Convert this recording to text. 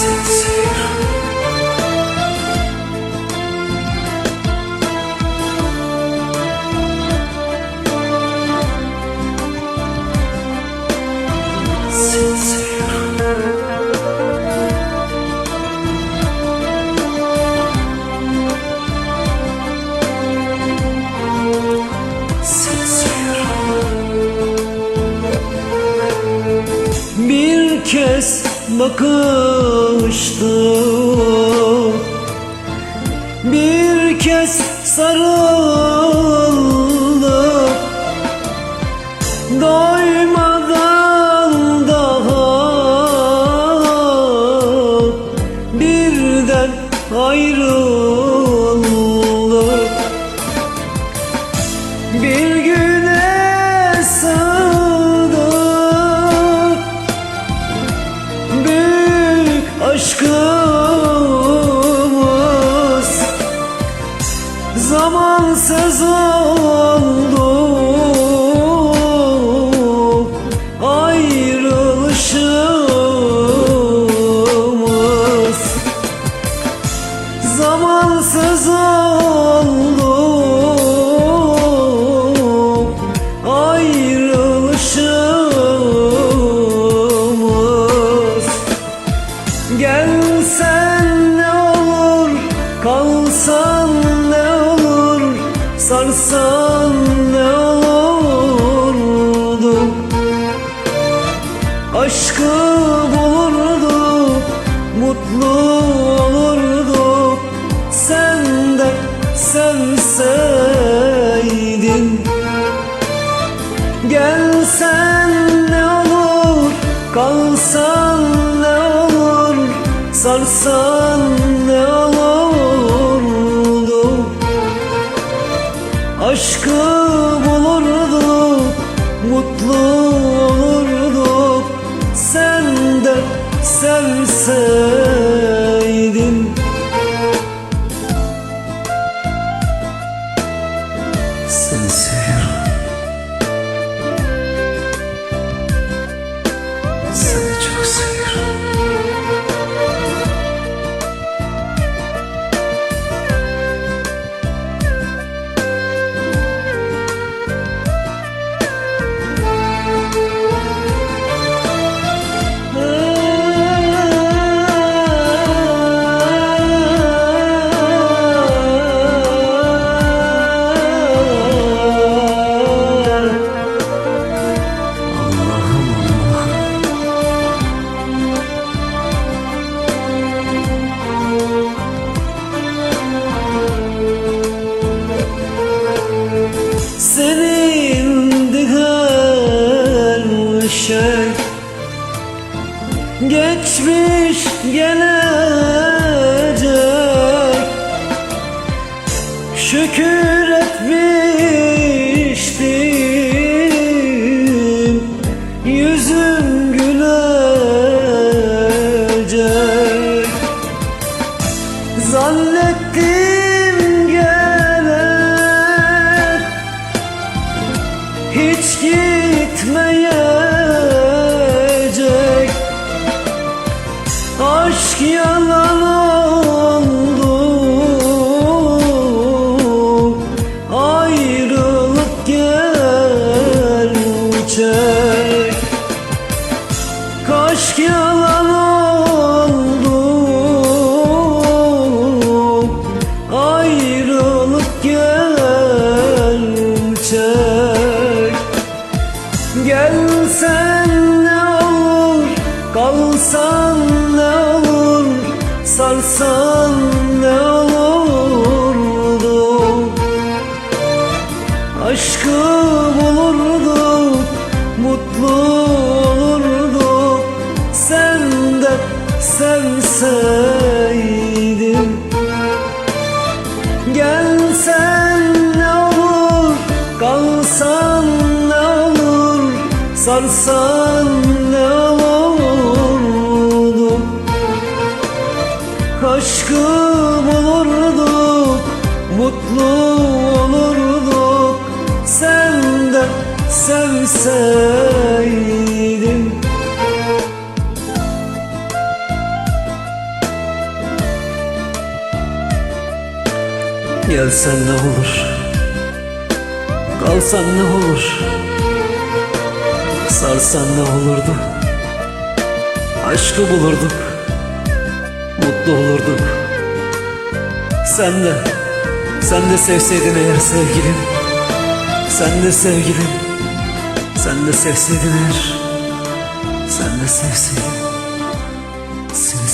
sensin Selena. Sensin. Bakıştık Bir kez sarıldık Zamansız oldu ayrılışımız. Gelsen ne olur, kalsan ne olur, sarsan ne olurdu? Aşkı bulurduk, mutlu olurduk Sen de sevseydin. Gelsen ne olur, kalsan ne olur, sarsan ne olurdu? Aşkı bulurduk, mutlu olurduk Sen de sevseydin şey. Geçmiş gelecek. Şükür etmiştim. Yüzüm gülecek. Zannettim Aşk yalan oldu. Ayrılık gerçek Kaşk yalan oldu Sarsan ne olurdu? Aşkı bulurduk Mutlu olurduk Sen de sevseydin. Gelsen ne olur Kalsan ne olur? Sarsan ne olurdu Aşkı bulurduk Mutlu olurduk Sen de sevseydin. Gelsen ne olur Kalsan ne olur? Sarsan ne olurdu? Aşkı bulurduk mutlu olurdum Sen de, sen de sevseydin eğer sevgilim. Sen de sevgilim, sen de sevseydin eğer Sen de sevseydin, seni